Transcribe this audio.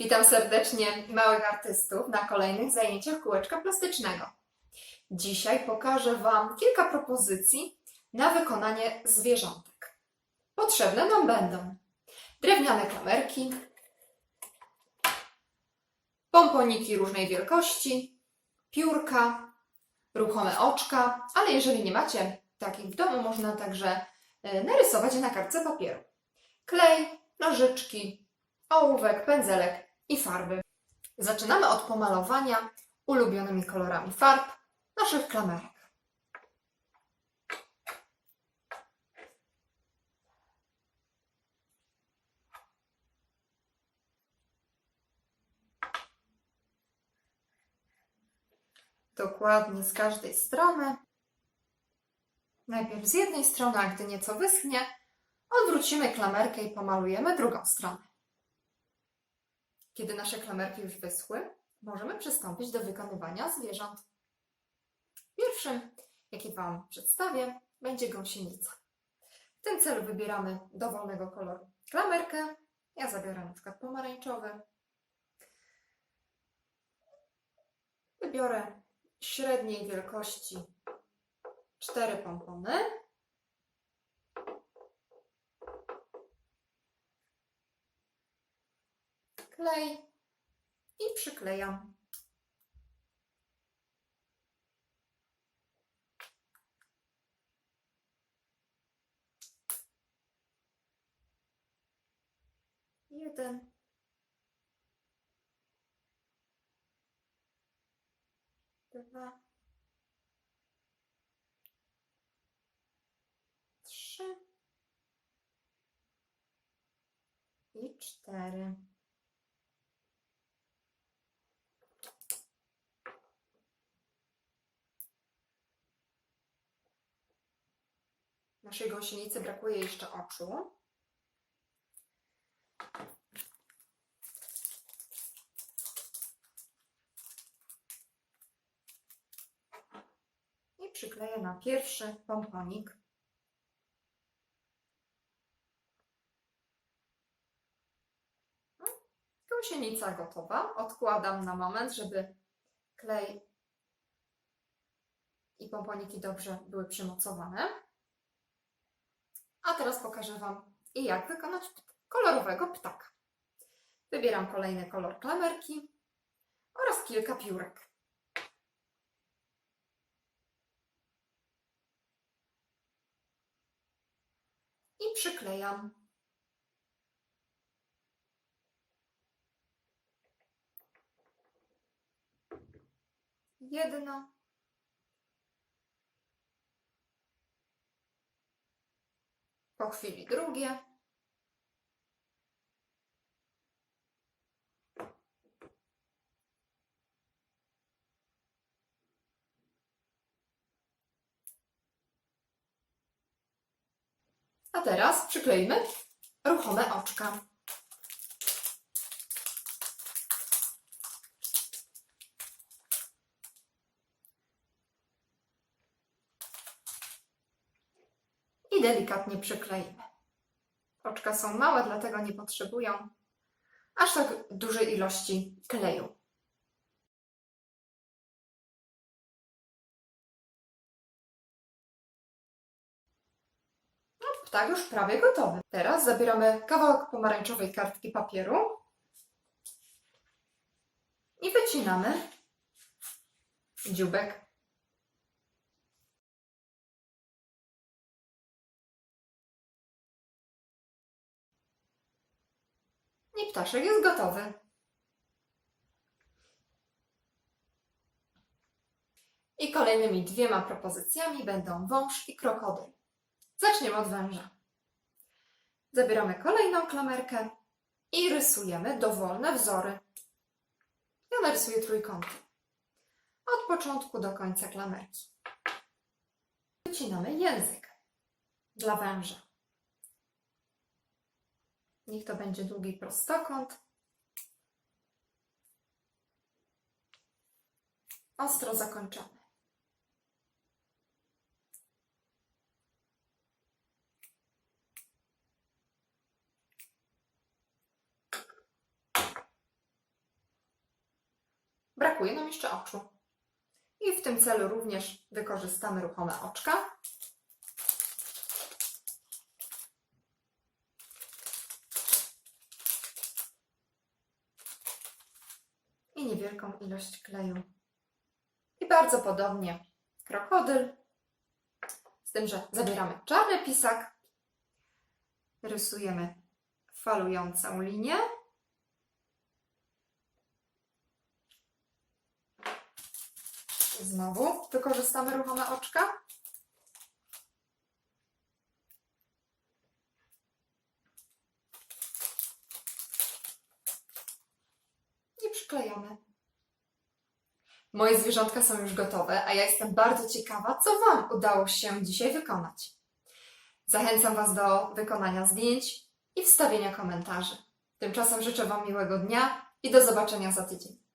Witam serdecznie małych artystów na kolejnych zajęciach kółeczka plastycznego. Dzisiaj pokażę Wam kilka propozycji na wykonanie zwierzątek. Potrzebne nam będą drewniane klamerki, pomponiki różnej wielkości, piórka, ruchome oczka, ale jeżeli nie macie takich w domu, można także e, narysować na kartce papieru. Klej, nożyczki, ołówek, pędzelek i farby. Zaczynamy od pomalowania ulubionymi kolorami farb naszych klamerek. Dokładnie z każdej strony. Najpierw z jednej strony, a gdy nieco wyschnie, odwrócimy klamerkę i pomalujemy drugą stronę. Kiedy nasze klamerki już wyschły, możemy przystąpić do wykonywania zwierząt. Pierwszym, jaki Wam przedstawię, będzie gąsienica. W tym celu wybieramy dowolnego koloru klamerkę. Ja zabiorę na przykład pomarańczowy. Wybiorę średniej wielkości cztery pompony. Klej i przyklejam. Jeden. Dwa. Trzy. I cztery. Naszej gąsienicy brakuje jeszcze oczu. I przykleję na pierwszy pomponik. Gąsienica gotowa. Odkładam na moment, żeby klej i pomponiki dobrze były przymocowane. A teraz pokażę Wam, jak wykonać kolorowego ptaka. Wybieram kolejny kolor klamerki oraz kilka piórek. I przyklejam. Jedno. Po chwili drugie. A teraz przykleimy ruchome oczka. I delikatnie przykleimy. Oczka są małe, dlatego nie potrzebują aż tak dużej ilości kleju. No, ptak już prawie gotowy. Teraz zabieramy kawałek pomarańczowej kartki papieru i wycinamy dziubek I ptaszek jest gotowy. I kolejnymi dwiema propozycjami będą wąż i krokodyl. Zaczniemy od węża. Zabieramy kolejną klamerkę i rysujemy dowolne wzory. Ja narysuję trójkąty. Od początku do końca klamerki. Wycinamy język dla węża. Niech to będzie długi prostokąt. Ostro zakończony. brakuje nam jeszcze oczu. I w tym celu również wykorzystamy ruchome oczka. I niewielką ilość kleju. I bardzo podobnie krokodyl. Z tym, że zabieramy czarny pisak, rysujemy falującą linię. Znowu wykorzystamy ruchome oczka. I przyklejamy. Moje zwierzątka są już gotowe, a ja jestem bardzo ciekawa, co Wam udało się dzisiaj wykonać. Zachęcam Was do wykonania zdjęć i wstawienia komentarzy. Tymczasem życzę Wam miłego dnia i do zobaczenia za tydzień.